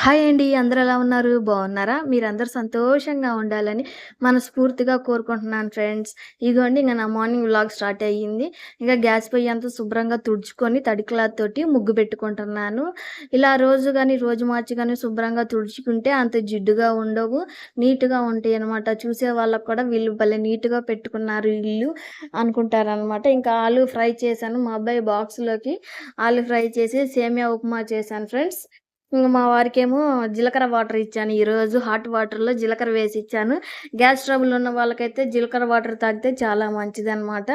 Hi అండి. అందరూ ఎలా ఉన్నారు? బాగున్నారా? మీరందరూ సంతోషంగా ఉండాలని మనస్ఫూర్తిగా కోరుకుంటున్నాను ఫ్రెండ్స్. ఇదిగోండి ఇంకా నా మార్నింగ్ వ్లాగ్ స్టార్ట్ అయ్యింది. ఇంకా గ్యాస్ పొయ్యి అంతా శుభ్రంగా తుడుచుకొని తడి క్లాత్ తోటి ముగ్గు పెట్టుకుంటున్నాను. ఇలా రోజు కానీ రోజు మార్చి కానీ శుభ్రంగా తుడుచుకుంటే అంత జిడ్డుగా ఉండవు. నీట్‌గా ఉంటాయి అనమాట చూసే వాళ్ళకి కూడా వీళ్ళు భలే నీట్‌గా పెట్టుకున్నారు ఇల్లు అనుకుంటారనమాట. ఇంకా ఆలు ఫ్రై చేశాను. మా అబ్బాయి బాక్స్‌లోకి ఆలు ఫ్రై చేసి సేమియా ఉప్మా చేశాను ఫ్రెండ్స్. ఇంక మా వారికేమో జీలకర్ర వాటర్ ఇచ్చాను ఈరోజు. హాట్ వాటర్‌లో జీలకర్ర వేసి ఇచ్చాను. గ్యాస్ ట్రబుల్ ఉన్న వాళ్ళకైతే జీలకర్ర వాటర్ తాగితే చాలా మంచిదనమాట.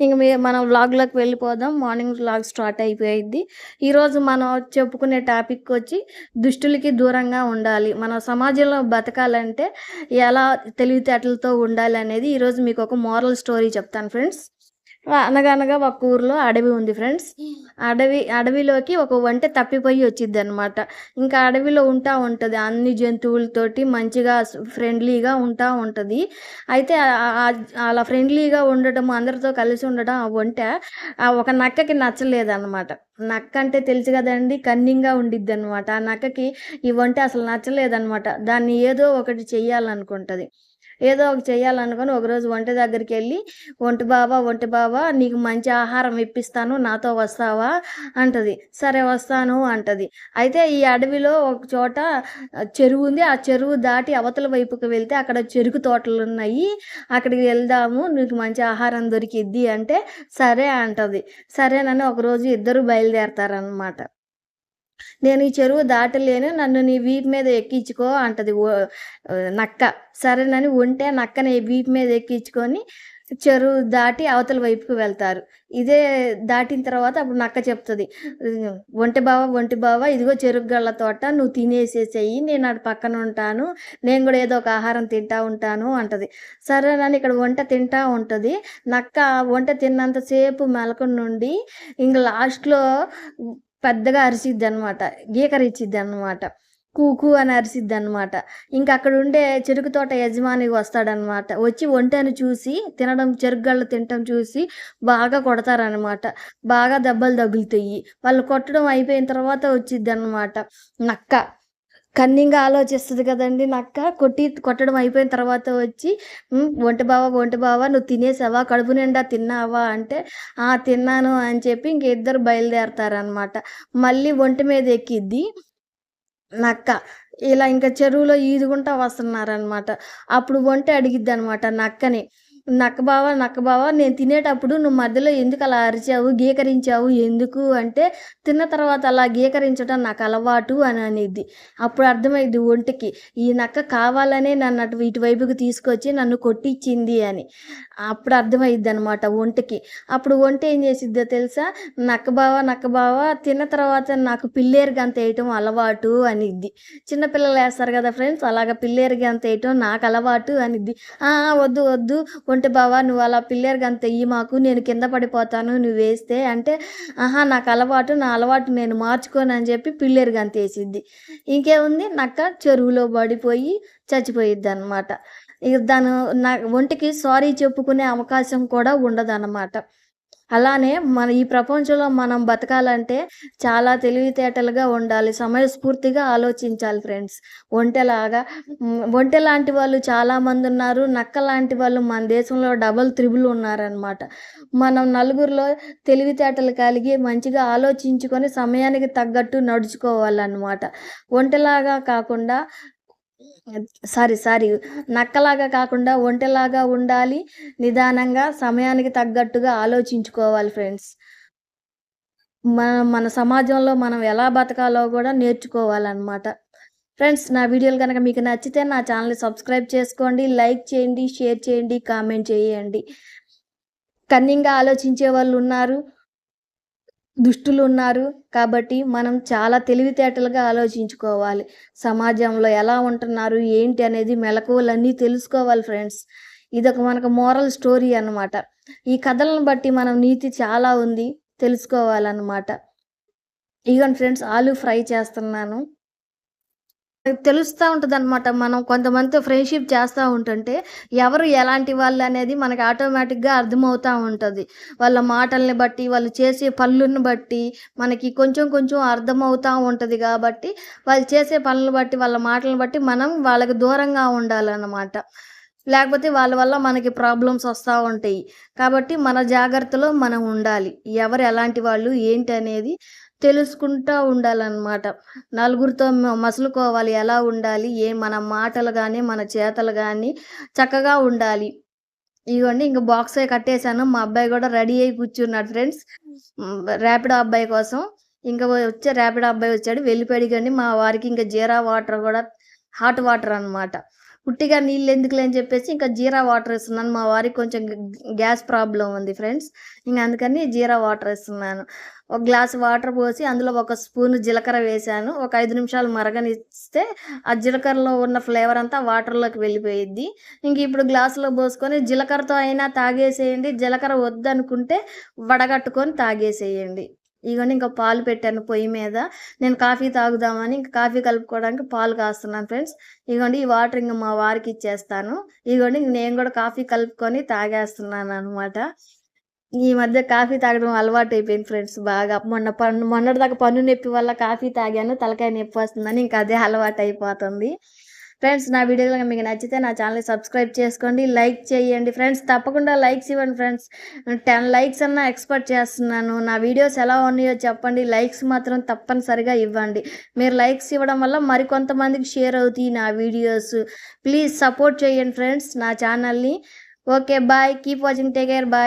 ఇంక మే మనం వ్లాగ్‌లోకి వెళ్ళిపోదాం. మార్నింగ్ వ్లాగ్ స్టార్ట్ అయిపోయింది ఈరోజు మనం చెప్పుకునే టాపిక్ వచ్చి దుష్టులకి దూరంగా ఉండాలి. మన సమాజంలో బతకాలంటే ఎలా తెలివితేటలతో ఉండాలి అనేది ఈరోజు మీకు ఒక మోరల్ స్టోరీ చెప్తాను ఫ్రెండ్స్. అనగనగా ఒక ఊర్లో అడవి ఉంది ఫ్రెండ్స్. అడవి అడవిలోకి ఒక వంట తప్పిపోయి వచ్చిద్దనమాట. ఇంకా అడవిలో ఉంటా ఉంటుంది అన్ని జంతువులతోటి మంచిగా ఫ్రెండ్లీగా ఉంటా ఉంటుంది అయితే అలా ఫ్రెండ్లీగా ఉండటం, అందరితో కలిసి ఉండటం ఆ వంట ఆ ఒక నక్కకి నచ్చలేదనమాట. నక్క అంటే తెలుసు కదండి కన్నింగ్‌గా ఉండిద్దనమాట. ఆ నక్కకి ఈ వంట అసలు నచ్చలేదనమాట. దాన్ని ఏదో ఒకటి చెయ్యాలనుకుంటుంది ఏదో ఒకటి చేయాలనుకొని ఒకరోజు దగ్గరికి వెళ్ళి "ఒంటె బాబా ఒంటె బాబా నీకు మంచి ఆహారం ఇప్పిస్తాను. నాతో వస్తావా?" అంటది. "సరే వస్తాను" అంటది. అయితే ఈ అడవిలో ఒక చోట చెరువు ఉంది ఆ చెరువు దాటి అవతల వైపుకి వెళ్తే అక్కడ చెరుకు తోటలు ఉన్నాయి అక్కడికి వెళ్దాము. నీకు మంచి ఆహారం దొరికిద్ది అంటే, సరే అంటది. సరేనని ఒకరోజు ఇద్దరు బయలుదేరతారనమాట. నేను ఈ చెరువు దాటలేను. నన్ను నీ వీపు మీద ఎక్కించుకో అంటది ఓ నక్క. సరేనని ఉంటే నక్కని వీపు మీద ఎక్కించుకొని చెరువు దాటి అవతల వైపుకి వెళ్తారు. ఇదే దాటిన తర్వాత అప్పుడు నక్క చెప్తుంది ఒంటి బావ, ఒంటి బావ ఇదిగో చెరుకు గళ్ళ తోట. నువ్వు తినేసేసేయి. నేను అటు పక్కన ఉంటాను. నేను కూడా ఏదో ఒక ఆహారం తింటా ఉంటాను" అంటది. సరేనని ఇక్కడ వంట తింటా ఉంటుంది నక్క వంట తిన్నంతసేపు మెలకు నుండి ఇంక లాస్ట్‌లో పెద్దగా అరిసిద్ది అనమాట గీకరిచ్చిద్దనమాట. అనమాట కూకు అని అరిసిద్ది అన్నమాట ఇంకా అక్కడ ఉండే చెరుకు తోట యజమాని వస్తాడనమాట. వచ్చి ఒంటెని చూసి తినడం చెరుకు గళ్ళ తినటం చూసి బాగా కొడతారనమాట. బాగా దెబ్బలు తగులుతాయి వాళ్ళు కొట్టడం అయిపోయిన తర్వాత వచ్చిద్దనమాట నక్క. కన్నింగా ఆలోచిస్తుంది కదండి నక్క. కొట్టి కొట్టడం అయిపోయిన తర్వాత వచ్చి ఒంటి బావ, ఒంటి బావ నువ్వు తినేసావా? కడుపు నిండా తిన్నావా?" అంటే, "ఆ! తిన్నాను" అని చెప్పి ఇంక ఇద్దరు బయలుదేరతారనమాట. మళ్ళీ ఒంటి మీద ఎక్కిద్ది నక్క. ఇలా ఇంకా చెరువులో ఈదుకుంటా వస్తున్నారనమాట. అప్పుడు ఒంటె అడిగిద్దనమాట నక్కని. "నక్క బావ, నేను తినేటప్పుడు నువ్వు మధ్యలో ఎందుకలా అరిచావు? గీకరించావు ఎందుకు?" అంటే, "తిన్న తర్వాత అలా గీకరించడం నాకలవాటు" అని అనిద్ది. అప్పుడు అర్థమైద్ది ఒంటికి ఈ నక్క కావాలనే నన్ను అటు ఇటువైపుకి తీసుకొచ్చి నన్ను కొట్టిచ్చింది అని. అప్పుడు అర్థమైద్ది అనమాట ఒంటికి అప్పుడు ఒంట ఏం చేసిద్దో తెలుసా? "నక్క బావ, తిన్న తర్వాత నాకు పిల్లేరు గంతేయటం అలవాటు" అనిద్ది. చిన్నపిల్లలు వేస్తారు కదా ఫ్రెండ్స్! అలాగా పిల్లేరు అంత వేయటం నాకు అలవాటు అనిద్ది వద్దు వద్దు ఒంటె బావ నువ్వు అలా పిల్లేరు గంతెయ్యి మాకు. నేను కింద పడిపోతాను నువ్వు వేస్తే అంటే, "ఆహా! నాకు అలవాటు నా అలవాటు నేను మార్చుకోను" అని చెప్పి పిల్లేరు గంతేసిద్ది. ఇంకేముంది నక్క చెరువులో పడిపోయి చచ్చిపోయిద్దనమాట. ఇగ దాని నా ఒంటికి సారీ చెప్పుకునే అవకాశం కూడా ఉండదనమాట. అలానే మన ఈ ప్రపంచంలో మనం బతకాలంటే చాలా తెలివితేటలుగా ఉండాలి. సమయస్ఫూర్తిగా ఆలోచించాలి ఫ్రెండ్స్. ఒంటెలాగా ఒంటె లాంటి వాళ్ళు చాలామందున్నారు. నక్క లాంటి వాళ్ళు మన దేశంలో డబుల్, త్రిబుల్ ఉన్నారనమాట. మనం నలుగురిలో తెలివితేటలు కలిగి మంచిగా ఆలోచించుకొని సమయానికి తగ్గట్టు నడుచుకోవాలన్నమాట ఒంటెలాగా కాకుండా సారీ సారీ నక్కలాగా కాకుండా ఒంటెలాగా ఉండాలి. నిదానంగా సమయానికి తగ్గట్టుగా ఆలోచించుకోవాలి ఫ్రెండ్స్. మన మన సమాజంలో మనం ఎలా బతకాలో కూడా నేర్చుకోవాలన్నమాట ఫ్రెండ్స్ నా వీడియోలు కనుక మీకు నచ్చితే నా ఛానల్ని సబ్స్క్రైబ్ చేసుకోండి. లైక్ చేయండి, షేర్ చేయండి, కామెంట్ చేయండి. కన్నింగా ఆలోచించే వాళ్ళు ఉన్నారు దుష్టులు ఉన్నారు కాబట్టి మనం చాలా తెలివితేటలుగా ఆలోచించుకోవాలి. సమాజంలో ఎలా ఉంటున్నారు, ఏంటి అనేది మెలకువలన్నీ తెలుసుకోవాలి ఫ్రెండ్స్. ఇదొక మనకు మోరల్ స్టోరీ అనమాట. ఈ కథలను బట్టి మనం నీతి చాలా ఉంది. తెలుసుకోవాలన్నమాట ఇగోండి ఫ్రెండ్స్ ఆలు ఫ్రై చేస్తున్నాను. తెలుస్తూ ఉంటుంది అనమాట మనం కొంతమందితో ఫ్రెండ్‌షిప్ చేస్తూ ఉంటుంటే, ఎవరు ఎలాంటి వాళ్ళు అనేది మనకి ఆటోమేటిక్‌గా అర్థమవుతూ ఉంటుంది వాళ్ళ మాటల్ని బట్టి, వాళ్ళు చేసే పనులను బట్టి, మనకి కొంచెం కొంచెం అర్థమవుతూ ఉంటుంది కాబట్టి వాళ్ళు చేసే పనులను బట్టి, వాళ్ళ మాటలను బట్టి మనం వాళ్ళకి దూరంగా ఉండాలన్నమాట లేకపోతే వాళ్ళ వల్ల మనకి ప్రాబ్లమ్స్ వస్తూ ఉంటాయి. కాబట్టి మన జాగ్రత్తలో మనం ఉండాలి. ఎవరు ఎలాంటి వాళ్ళు, ఏంటి అనేది తెలుసుకుంటా ఉండాలన్నమాట నలుగురితో మసులుకోవాలి. ఎలా ఉండాలి? ఏ మన మాటలు కానీ మన చేతలు కానీ చక్కగా ఉండాలి. ఇదిగోండి ఇంకా బాక్స్ అయి కట్టేసాను. మా అబ్బాయి కూడా రెడీ అయి కూర్చున్నాడు ఫ్రెండ్స్. ర్యాపిడో అబ్బాయి కోసం. ఇంకా వచ్చే ర్యాపిడో అబ్బాయి వచ్చాడు. వెళ్ళిపోయాడు కానీ మా వారికి ఇంకా జీరా వాటర్ కూడా హాట్ వాటర్ అనమాట. ఉట్టిగా నీళ్ళెందుకులే అని చెప్పేసి ఇంకా జీరా వాటర్ ఇస్తున్నాను. మా వారికి కొంచెం గ్యాస్ ప్రాబ్లం ఉంది ఫ్రెండ్స్. ఇంకా అందుకని జీరా వాటర్ ఇస్తున్నాను. ఒక గ్లాస్ వాటర్ పోసి అందులో ఒక స్పూన్ జీలకర్ర వేశాను. ఒక ఐదు నిమిషాలు మరగనిస్తే ఆ జీలకర్రలో ఉన్న ఫ్లేవర్ అంతా వాటర్‌లోకి వెళ్ళిపోయిద్ది. ఇంక ఇప్పుడు గ్లాసులో పోసుకొని జీలకర్రతో అయినా తాగేసేయండి. జీలకర్ర వద్దనుకుంటే వడగట్టుకొని తాగేసేయండి. ఇగోండి ఇంకా పాలు పెట్టాను పొయ్యి మీద. నేను కాఫీ తాగుదామని ఇంకా కాఫీ కలుపుకోవడానికి పాలు కాస్తున్నాను ఫ్రెండ్స్. ఇగోండి ఈ వాటర్ ఇంకా మా వారికి ఇచ్చేస్తాను. ఇగోండి నేను కూడా కాఫీ కలుపుకొని తాగేస్తున్నాను అనమాట ఈ మధ్య కాఫీ తాగడం అలవాటయిపోయింది ఫ్రెండ్స్ బాగా. మొన్న పన్ను మొన్నటిదాకా పన్ను నొప్పి వల్ల కాఫీ తాగాను. తలకాయ నొప్పి వస్తుందని ఇంకా అదే అలవాటయిపోతుంది. ఫ్రెండ్స్ నా వీడియో కనుక మీకు నచ్చితే నా ఛానల్ని సబ్స్క్రైబ్ చేసుకోండి. లైక్ చేయండి ఫ్రెండ్స్. తప్పకుండా లైక్స్ ఇవ్వండి ఫ్రెండ్స్. 10 లైక్స్ అన్నా ఎక్స్‌పెక్ట్ చేస్తున్నాను. నా వీడియోస్ ఎలా ఉన్నాయో చెప్పండి. లైక్స్ మాత్రం తప్పనిసరిగా ఇవ్వండి. మీరు లైక్స్ ఇవ్వడం వల్ల మరికొంతమందికి షేర్ అవుతాయి నా వీడియోస్. ప్లీజ్ సపోర్ట్ చేయండి ఫ్రెండ్స్ నా ఛానల్‌ని. Okay. Bye. Keep watching. Take care. Bye.